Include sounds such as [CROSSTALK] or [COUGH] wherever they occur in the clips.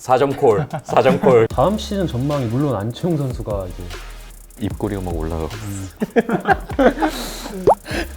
4점 콜, 4점 콜. 다음 시즌 전망이 물론 안치홍 선수가 이제 입꼬리가 막 올라가. [LAUGHS]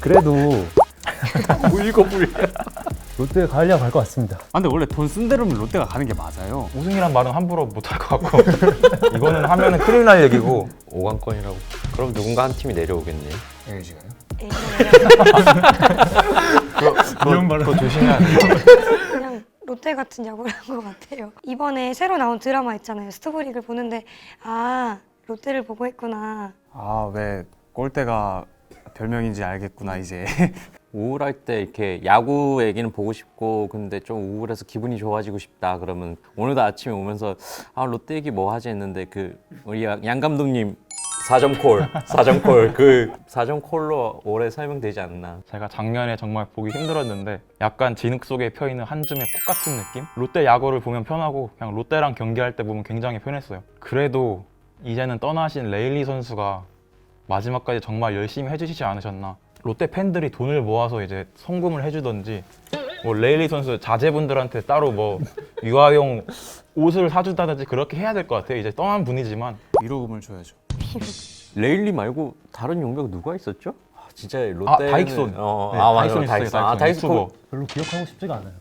그래도 물고 물. 롯데 가려고 갈 것 같습니다. 아, 근데 원래 돈 쓴 대로면 롯데가 가는 게 맞아요. 우승이란 말은 함부로 못할 것 같고 [LAUGHS] 이거는 하면은 큰일 날 얘기고 5강권이라고. 그럼 누군가 한 팀이 내려오겠네. LG가요? 이런 말을 그거 조심해야 그냥 롯데 같은 야구를 한 것 같아요. 이번에 새로 나온 드라마 있잖아요. 스토브릭을 보는데 아 롯데를 보고 있구나. 아, 왜 골대가 별명인지 알겠구나, 이제. [LAUGHS] 우울할 때 이렇게 야구 얘기는 보고 싶고 근데 좀 우울해서 기분이 좋아지고 싶다 그러면 오늘도 아침에 오면서 아 롯데 얘기 뭐 하지 했는데 그 우리 양, 양 감독님 4점 콜, 4점 콜. 그 4점 콜로 올해 설명되지 않나. 제가 작년에 정말 보기 힘들었는데 약간 진흙 속에 펴 있는 한 줌의 콕 같은 느낌? 롯데 야구를 보면 편하고 그냥 롯데랑 경기할 때 보면 굉장히 편했어요 그래도 이제는 떠나신 레일리 선수가 마지막까지 정말 열심히 해주시지 않으셨나 롯데 팬들이 돈을 모아서 이제 송금을 해주던지 뭐 레일리 선수 자제분들한테 따로 뭐 [LAUGHS] 유아용 옷을 사준다든지 그렇게 해야 될 것 같아요 이제 떠난 분이지만 위로금을 줘야죠. [LAUGHS] 레일리 말고 다른 용병 누가 있었죠? 아, 진짜 롯데 아, 다익손. 어, 네, 아 맞아 다익손 다익손. 아 다익손. 유튜버. 별로 기억하고 싶지가 않아요.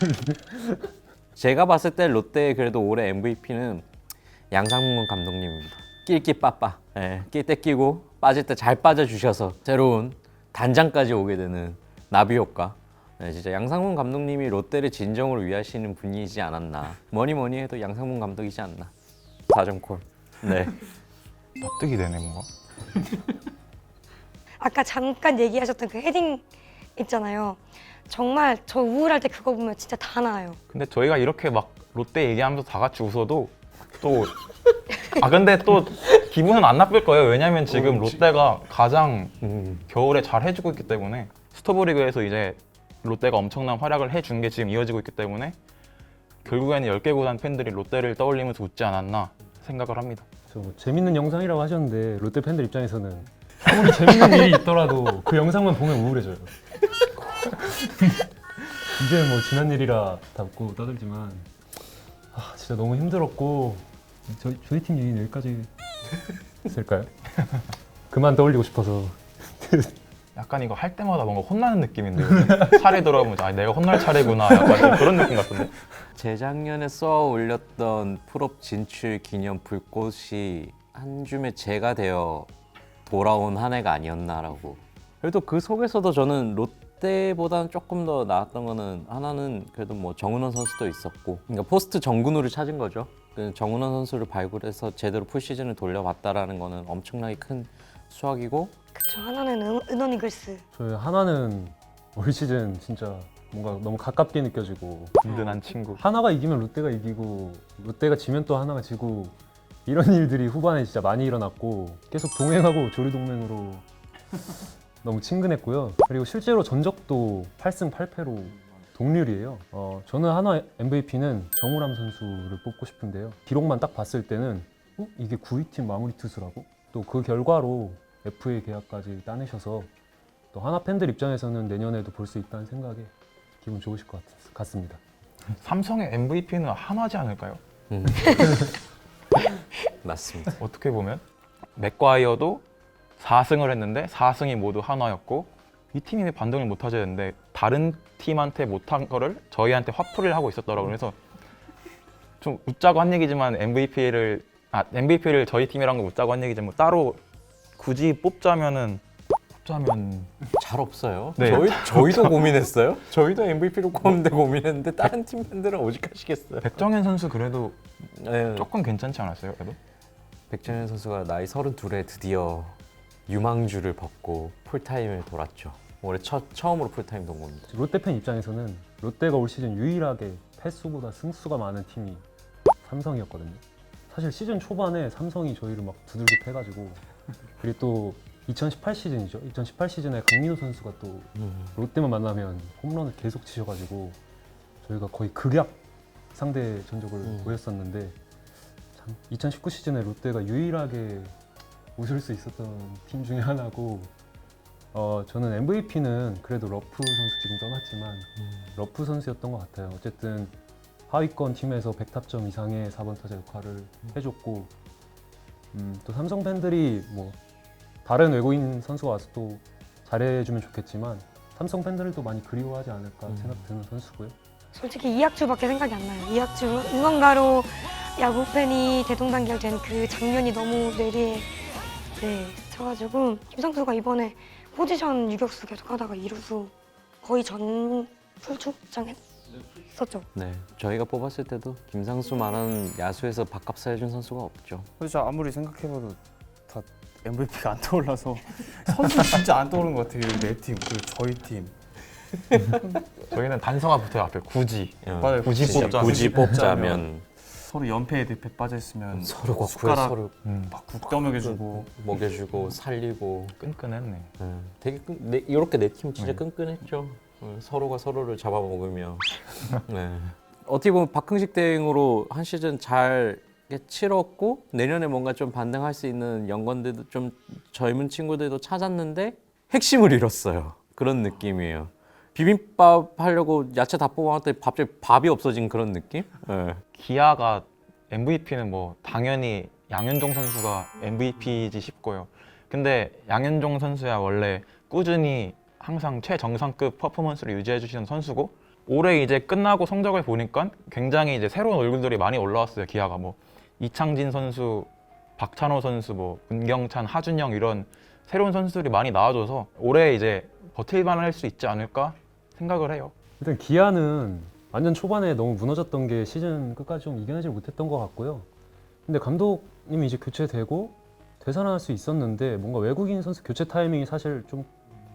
[LAUGHS] 제가 봤을 때 롯데 그래도 올해 MVP는 양상문 감독님입니다. 낄끼 빠빠. 예, 낄때 끼고 빠질 때 잘 빠져 주셔서 새로운 단장까지 오게 되는 나비 효과. 네, 진짜 양상문 감독님이 롯데를 진정으로 위하시는 분이지 않았나. 뭐니 뭐니 해도 양상문 감독이지 않나. 4점 콜. 네. [LAUGHS] 납득이 되네 뭔가 [LAUGHS] 아까 잠깐 얘기하셨던 그 헤딩 있잖아요. 정말 저 우울할 때 그거 보면 진짜 다 나아요. 근데 저희가 이렇게 막 롯데 얘기하면서 다 같이 웃어도 또 아 근데 또 기분은 안 나쁠 거예요. 왜냐면 지금 롯데가 가장 음. 겨울에 잘 해주고 있기 때문에 스토브리그에서 이제 롯데가 엄청난 활약을 해준 게 지금 이어지고 있기 때문에 결국에는 10개 구단 팬들이 롯데를 떠올리면서 웃지 않았나 생각을 합니다. 저뭐 재밌는 영상이라고 하셨는데 롯데 팬들 입장에서는 아무리 재밌는 일이 있더라도 그 영상만 보면 우울해져요. [LAUGHS] 이제 뭐 지난 일이라 다 웃고 떠들지만 아 진짜 너무 힘들었고 저희, 저희 팀 얘기는 여기까지 했을까요? 그만 떠올리고 싶어서 [LAUGHS] 약간 이거 할 때마다 뭔가 혼나는 느낌인데 [LAUGHS] 차례 돌아보면 아 내가 혼날 차례구나 약간 좀 그런 느낌 같은데 재작년에 써 올렸던 풀업 진출 기념 불꽃이 한 줌의 재가 되어 돌아온 한 해가 아니었나라고. 그래도 그 속에서도 저는 롯데보다는 조금 더 나았던 거는 하나는 그래도 뭐 정은원 선수도 있었고, 그러니까 포스트 정근우를 찾은 거죠. 그 정은원 선수를 발굴해서 제대로 풀 시즌을 돌려봤다라는 거는 엄청나게 큰 수확이고, 그쵸 하나는 은, 은원 이글스. 저희 하나는 올 시즌 진짜 뭔가 너무 가깝게 느껴지고 든든한 친구 하나가 이기면 롯데가 이기고 롯데가 지면 또 하나가 지고 이런 [LAUGHS] 일들이 후반에 진짜 많이 일어났고 계속 동행하고 조류동맹으로 [LAUGHS] 너무 친근했고요. 그리고 실제로 전적도 8승 8패로 동률이에요. 어, 저는 하나 MVP는 정우람 선수를 뽑고 싶은데요. 기록만 딱 봤을 때는 어? 이게 9위 팀 마무리 투수라고? 또 그 결과로 FA 계약까지 따내셔서 또 하나 팬들 입장에서는 내년에도 볼 수 있다는 생각에 기분 좋으실 것 같, 같습니다. 삼성의 MVP는 한화지 않을까요? 음. [LAUGHS] 맞습니다. 어떻게 보면 맥과이어도 4승을 했는데 4승이 모두 한화였고 이 팀이 왜 반등을 못 하지 했는데 다른 팀한테 못한 거를 저희한테 화풀이를 하고 있었더라고요. 그래서 좀 웃자고 한 얘기지만 MVP를 아 MVP를 저희 팀이란 거 웃자고 한 얘기지만 뭐 따로 굳이 뽑자면은 뽑자면 잘 없어요. 네. 저희 [LAUGHS] 저희도 고민했어요. 저희도 MVP로 꼽는데 고민했는데 다른 팀 팬들은 오직하시겠어요. 백정현 선수 그래도 네. 조금 괜찮지 않았어요? 그래도 백정현 선수가 나이 32에 드디어 유망주를 벗고 풀타임을 돌았죠. 올해 첫 처음으로 풀타임 돈 겁니다. 롯데 팬 입장에서는 롯데가 올 시즌 유일하게 패수보다 승수가 많은 팀이 삼성이었거든요. 사실 시즌 초반에 삼성이 저희를 막 두들겨 패가지고 그리고 또 2018 시즌이죠. 2018 시즌에 강민호 선수가 또 롯데만 만나면 홈런을 계속 치셔가지고 저희가 거의 극약 상대 전적을 음. 보였었는데 참 2019 시즌에 롯데가 유일하게 웃을 수 있었던 팀 중에 하나고 어, 저는 MVP는 그래도 러프 선수 지금 떠났지만 러프 선수였던 것 같아요. 어쨌든 하위권 팀에서 100타점 이상의 4번 타자 역할을 해줬고 음, 또 삼성 팬들이 뭐 다른 외국인 선수가 와서 또 잘해주면 좋겠지만 삼성 팬들도 많이 그리워하지 않을까 음. 생각 드는 선수고요. 솔직히 이학주밖에 생각이 안 나요. 이학주 응원가로 야구 팬이 대동단결된 그 장면이 너무 뇌리에 네 쳐가지고 김상수가 이번에 포지션 유격수 계속 하다가 이루수 거의 전 풀출장 했 었죠. 네, 저희가 뽑았을 때도 김상수만한 야수에서 밥값을 해준 선수가 없죠. 진짜 아무리 생각해봐도 다 MVP가 안 떠올라서 선수 진짜 안 떠오르는 것 같아요. 내 팀, 그리고 저희 팀. [LAUGHS] 저희는 단서가 붙어요 앞에 굳이 맞아요. 굳이 진짜 뽑자면. 굳이 뽑자면 서로 연패에 늪에 빠져 있으면 서로 거꾸로 숟가락 서로 음, 막국 떠먹여주고 먹여주고 살리고 끈끈했네 음, 되게 끈, 네, 이렇게 내 팀 진짜 네. 끈끈했죠. 어, 서로가 서로를 잡아먹으며. [LAUGHS] 네. 어떻게 보면 박흥식 대행으로 한 시즌 잘 치렀고 내년에 뭔가 좀 반등할 수 있는 연건들도 좀 젊은 친구들도 찾았는데 핵심을 잃었어요. 그런 느낌이에요. 비빔밥 하려고 야채 다 뽑아놨더니 갑자기 밥이 없어진 그런 느낌? 네. 기아가 MVP는 뭐 당연히 양현종 선수가 MVP지 싶고요. 근데 양현종 선수야 원래 꾸준히 항상 최정상급 퍼포먼스를 유지해 주시는 선수고 올해 이제 끝나고 성적을 보니까 굉장히 이제 새로운 얼굴들이 많이 올라왔어요. 기아가 뭐 이창진 선수, 박찬호 선수, 뭐 은경찬, 하준영 이런 새로운 선수들이 많이 나와줘서 올해 이제 버틸만 할 수 있지 않을까 생각을 해요. 일단 기아는 완전 초반에 너무 무너졌던 게 시즌 끝까지 좀 이겨내지 못했던 것 같고요. 근데 감독님이 이제 교체되고 되살아날 수 있었는데 뭔가 외국인 선수 교체 타이밍이 사실 좀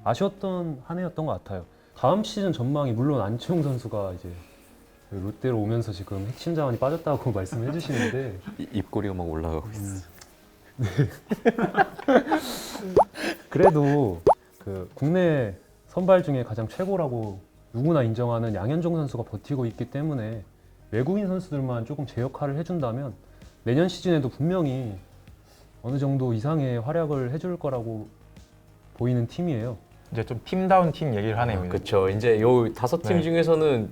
아쉬웠던 한 해였던 것 같아요. 다음 시즌 전망이 물론 안치홍 선수가 이제 롯데로 오면서 지금 핵심 자원이 빠졌다고 [LAUGHS] 말씀해 주시는데 이- 입꼬리가 막 올라가고 있어. 음, 네. [LAUGHS] 그래도 그 국내 선발 중에 가장 최고라고 누구나 인정하는 양현종 선수가 버티고 있기 때문에 외국인 선수들만 조금 제 역할을 해준다면 내년 시즌에도 분명히 어느 정도 이상의 활약을 해줄 거라고 보이는 팀이에요. 이제 좀 팀다운 팀 얘기를 하네요. 이제. 그렇죠. 이제 요 다섯 팀 네. 중에서는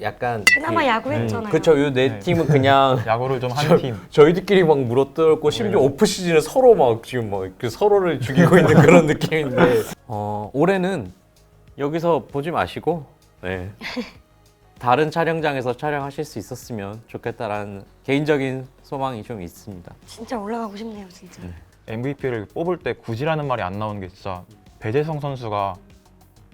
약간 그나마 그- 야구했잖아요. 그렇죠. 요 네 네. 팀은 [LAUGHS] 그냥 야구를 좀 하는 팀. 저희들끼리 막 물어뜯고 심지어 네. 오프 시즌에 서로 막 지금 막그 서로를 죽이고 있는 [LAUGHS] 그런 느낌인데 어, 올해는 여기서 보지 마시고 네. 다른 촬영장에서 촬영하실 수 있었으면 좋겠다라는 개인적인 소망이 좀 있습니다. 진짜 올라가고 싶네요, 진짜. MVP를 뽑을 때 굳이라는 말이 안 나오는 게 진짜 배재성 선수가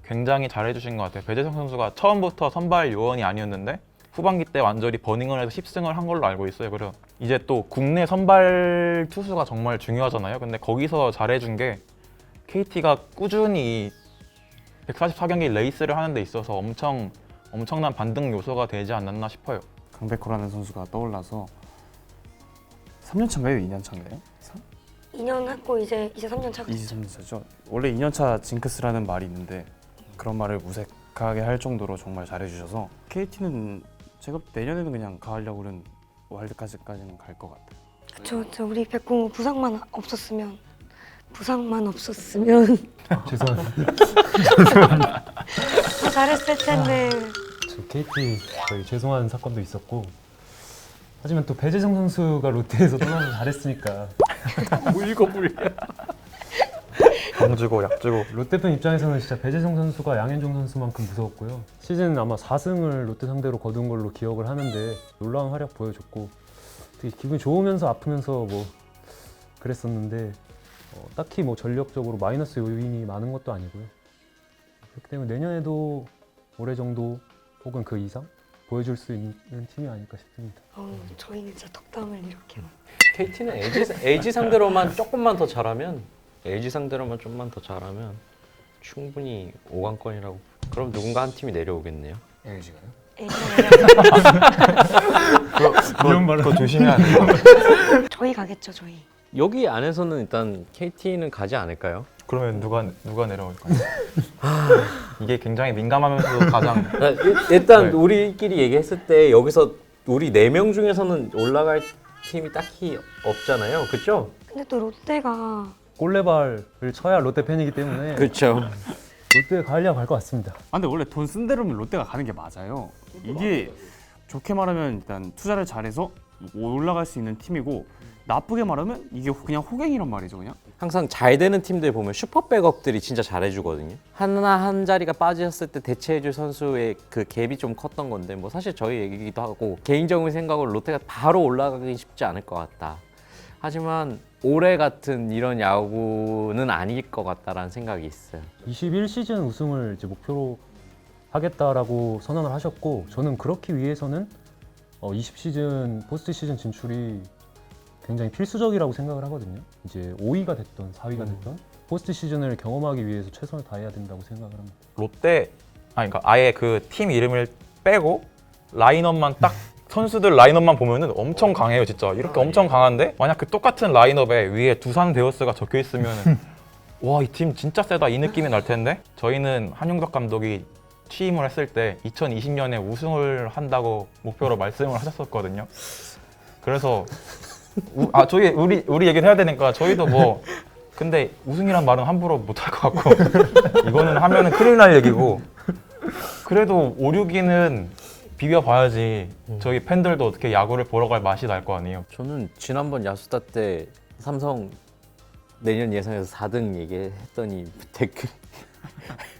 굉장히 잘해주신 것 같아요. 배재성 선수가 처음부터 선발 요원이 아니었는데 후반기 때 완전히 버닝을 해서 10승을 한 걸로 알고 있어요. 그래서 이제 또 국내 선발 투수가 정말 중요하잖아요. 근데 거기서 잘해준 게 KT가 꾸준히 144경기 레이스를 하는 데 있어서 엄청 엄청난 반등 요소가 되지 않았나 싶어요. 강백호라는 선수가 떠올라서 3년 차인가요? 2년 차인가요? 2년 했고 이제 이제 3년 차가 됐죠. 23년 차죠. 원래 2년 차 징크스라는 말이 있는데 그런 말을 무색하게 할 정도로 정말 잘해주셔서 KT는 제가 내년에는 그냥 가을 야구는 와일드카드까지는 갈 것 같아요. 저, 저 우리 백공우 부상만 없었으면 부상만 없었으면 [LAUGHS] 죄송합니다. 더 잘했을 텐데 저 KT 저희 죄송한 사건도 있었고 하지만 또 배재성 선수가 롯데에서 떠나서 잘했으니까 [LAUGHS] 정 주고 약 주고 롯데 팬 입장에서는 진짜 배재성 선수가 양현종 선수만큼 무서웠고요. 시즌 아마 4승을 롯데 상대로 거둔 걸로 기억을 하는데 놀라운 활약 보여줬고 되게 기분이 좋으면서 아프면서 뭐 그랬었는데 어, 딱히 뭐 전력적으로 마이너스 요인이 많은 것도 아니고요. 그렇기 때문에 내년에도 올해 정도 혹은 그 이상 보여줄 수 있는 팀이 아닐까 싶습니다. 어, 저희는 진짜 덕담을 이렇게 막. KT는 LG, LG 상대로만 조금만 더 잘하면 LG 상대로만 좀만 더 잘하면 충분히 5강권이라고 그럼 누군가 한 팀이 내려오겠네요. LG가요? 그거, 그거 조심해야 돼요. 저희 가겠죠, 저희. 여기 안에서는 일단 KT는 가지 않을까요? 그러면 누가 누가 내려올까요? [LAUGHS] 이게 굉장히 민감하면서도 가장 아, 일- 일단 네. 우리끼리 얘기했을 때 여기서 우리 네 명 중에서는 올라갈 팀이 딱히 없잖아요. 그렇죠? 근데 또 롯데가 골레발을 쳐야 롯데 팬이기 때문에 그렇죠. 롯데 가을야 갈것 같습니다. 아 근데 원래 돈 쓴 대로면 롯데가 가는 게 맞아요. 이게 좋게 말하면 일단 투자를 잘해서 올라갈 수 있는 팀이고 나쁘게 말하면 이게 그냥 호갱이란 말이죠 그냥 항상 잘 되는 팀들 보면 슈퍼 백업들이 진짜 잘해주거든요. 하나 한 자리가 빠졌을 때 대체해줄 선수의 그 갭이 좀 컸던 건데 뭐 사실 저희 얘기기도 하고 개인적인 생각으로 롯데가 바로 올라가기 쉽지 않을 것 같다. 하지만 올해 같은 이런 야구는 아닐 것 같다라는 생각이 있어요. 21시즌 우승을 이제 목표로 하겠다라고 선언을 하셨고 저는 그렇기 위해서는 어, 20시즌 포스트 시즌 진출이 굉장히 필수적이라고 생각을 하거든요. 이제 5위가 됐던 4위가 됐던 포스트 시즌을 경험하기 위해서 최선을 다해야 된다고 생각을 합니다. 롯데 아니 그러니까 아예 그 팀 이름을 빼고 라인업만 딱 [LAUGHS] 선수들 라인업만 보면은 엄청 강해요 진짜 이렇게 엄청 강한데 만약 그 똑같은 라인업에 위에 두산 베어스가 적혀 있으면은 [LAUGHS] 와이 팀 진짜 세다 이 느낌이 날 텐데 저희는 한용덕 감독이 취임을 했을 때 2020년에 우승을 한다고 목표로 말씀을 하셨었거든요. 그래서 우- 아 저희 우리 우리 얘기를 해야 되니까 저희도 뭐 근데 우승이란 말은 함부로 못 할 것 같고 이거는 하면은 큰일 날 얘기고 그래도 5, 6위는 비벼봐야지 저희 팬들도 어떻게 야구를 보러 갈 맛이 날 거 아니에요. 저는 지난번 야수다 때 삼성 내년 예상에서 4등 얘기했더니 [LAUGHS] 댓글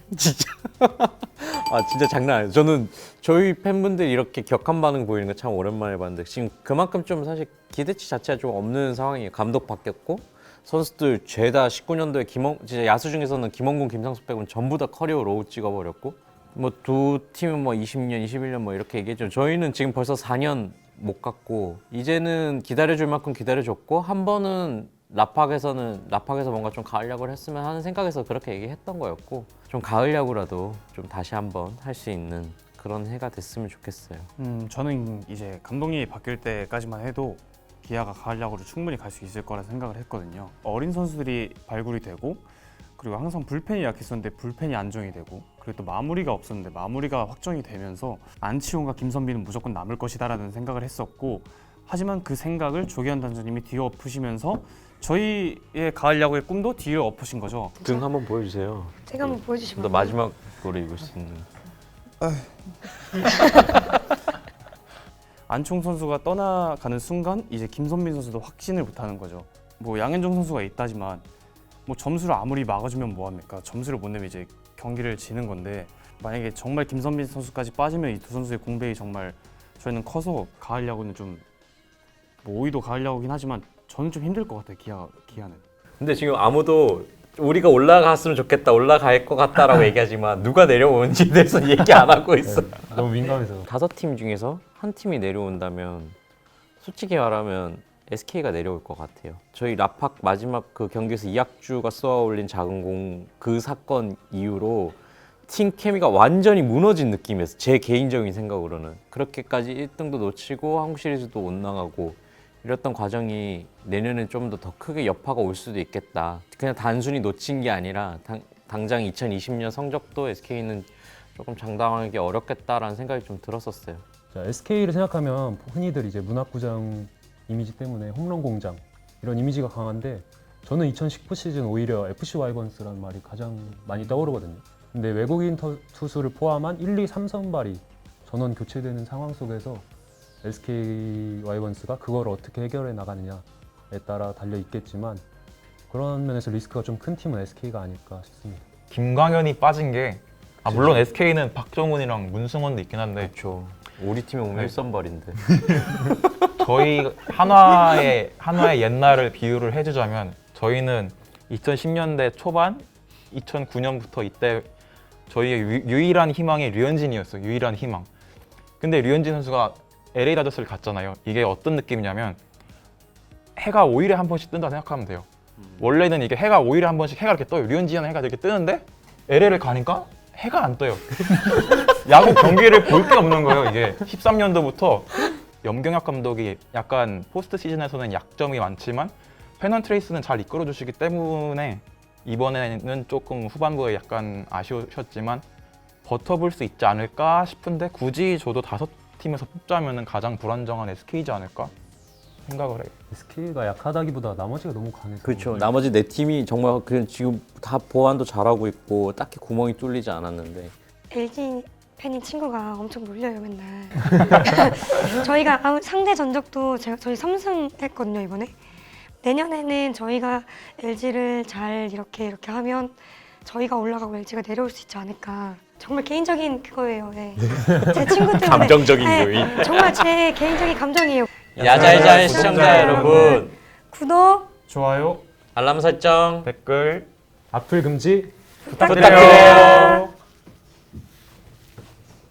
[LAUGHS] 진짜 아 진짜 장난 아니에요. 저는 저희 팬분들이 이렇게 격한 반응 보이는 거 참 오랜만에 봤는데 지금 그만큼 좀 사실 기대치 자체가 좀 없는 상황이에요. 감독 바뀌었고 선수들 죄다 19년도에 김원 진짜 야수 중에서는 김원gun, 김상수 빼고는 전부 다 커리어 로우 찍어버렸고 뭐 두 팀은 뭐 20년, 21년 뭐 이렇게 얘기했죠. 저희는 지금 벌써 4년 못 갔고 이제는 기다려줄 만큼 기다려줬고 한 번은 라팍에서는 라팍에서 뭔가 좀 가을 야구를 했으면 하는 생각에서 그렇게 얘기했던 거였고 좀 가을 야구라도 좀 다시 한번 할 수 있는 그런 해가 됐으면 좋겠어요. 음, 저는 이제 감독님이 바뀔 때까지만 해도 기아가 가을 야구를 충분히 갈 수 있을 거라 생각을 했거든요. 어린 선수들이 발굴이 되고 그리고 항상 불펜이 약했었는데 불펜이 안정이 되고 그리고 또 마무리가 없었는데 마무리가 확정이 되면서 안치홍과 김선비는 무조건 남을 것이다라는 생각을 했었고 하지만 그 생각을 조기현 단장님이 뒤엎으시면서 저희의 가을 야구의 꿈도 뒤엎으신 거죠. 등 한번 보여주세요. 제가 한번 보여주시면 너 마지막으로 입을 수 있는. [LAUGHS] 안총 선수가 떠나가는 순간 이제 김선민 선수도 확신을 못하는 거죠. 뭐 양현종 선수가 있다지만 뭐 점수를 아무리 막아주면 뭐합니까? 점수를 못 내면 이제 경기를 지는 건데 만약에 정말 김선민 선수까지 빠지면 이 두 선수의 공백이 정말 저희는 커서 가을 야구는 좀뭐 5위도 가을 야구긴 하지만 저는 좀 힘들 것 같아요. 기아 기아는. 근데 지금 아무도 우리가 올라갔으면 좋겠다, 올라갈 것 같다라고 [LAUGHS] 얘기하지만 누가 내려오는지에 대해서 얘기 안 하고 있어. 너무 민감해서 [LAUGHS] 다섯 팀 중에서 한 팀이 내려온다면 솔직히 말하면 SK가 내려올 것 같아요. 저희 라팍 마지막 그 경기에서 이학주가 쏘아 올린 작은 공 그 사건 이후로 팀 케미가 완전히 무너진 느낌이었어. 제 개인적인 생각으로는 그렇게까지 1등도 놓치고 한국 시리즈도 못 나가고 이랬던 과정이 내년에 좀더 더 크게 여파가 올 수도 있겠다. 그냥 단순히 놓친 게 아니라 당, 당장 2020년 성적도 SK는 조금 장담하기 어렵겠다라는 생각이 좀 들었었어요. 자, SK를 생각하면 흔히들 이제 문학구장 이미지 때문에 홈런 공장 이런 이미지가 강한데 저는 2019 시즌 오히려 FC 와이번스라는 말이 가장 많이 떠오르거든요. 근데 외국인 터- 투수를 포함한 1, 2, 3선발이 전원 교체되는 상황 속에서 SK 와이번스가 그걸 어떻게 해결해 나가느냐에 따라 달려 있겠지만 그런 면에서 리스크가 좀 큰 팀은 SK가 아닐까 싶습니다. 김광현이 빠진 게 아, 물론 SK는 박정훈이랑 문승원도 있긴 한데 그렇죠. 우리 팀에 오면 네. 일선발인데. [LAUGHS] 저희 한화의 한화의 옛날을 비유를 해주자면 저희는 2010년대 초반 2009년부터 이때 저희의 유, 유일한 희망이 류현진이었어요. 유일한 희망. 근데 류현진 선수가 LA 다저스를 갔잖아요. 이게 어떤 느낌이냐면 해가 5일에 한 번씩 뜬다 생각하면 돼요. 원래는 이게 해가 5일에 한 번씩 해가 이렇게 떠요. 류현진은 해가 이렇게 뜨는데 LA를 가니까 해가 안 떠요. [LAUGHS] 야구 경기를 볼 게 없는 거예요. 이게 13년도부터 염경엽 감독이 약간 포스트 시즌에서는 약점이 많지만 페넌 트레이스는 잘 이끌어 주시기 때문에 이번에는 조금 후반부에 약간 아쉬우셨지만 버텨볼 수 있지 않을까 싶은데 굳이 저도 다섯 팀에서 뽑자면은 가장 불안정한 SK지 않을까 생각을 해요. SK가 약하다기보다 나머지가 너무 강해서 그렇죠. 나머지 네 팀이 정말 그냥 지금 다 보완도 잘하고 있고 딱히 구멍이 뚫리지 않았는데 LG 팬인 친구가 엄청 놀려요 맨날. [LAUGHS] 저희가 아무- 상대 전적도 제가 저희 3승 했거든요 이번에. 내년에는 저희가 LG를 잘 이렇게 이렇게 하면 저희가 올라가고 LG가 내려올 수 있지 않을까. 정말 개인적인 그거예요. 네. 제 친구 때문에. 감정적인 네, 요인. 정말 제 개인적인 감정이에요. 야잘잘 시청자 여러분 구독 좋아요. 알람 설정 댓글 악플 금지 부탁드려요.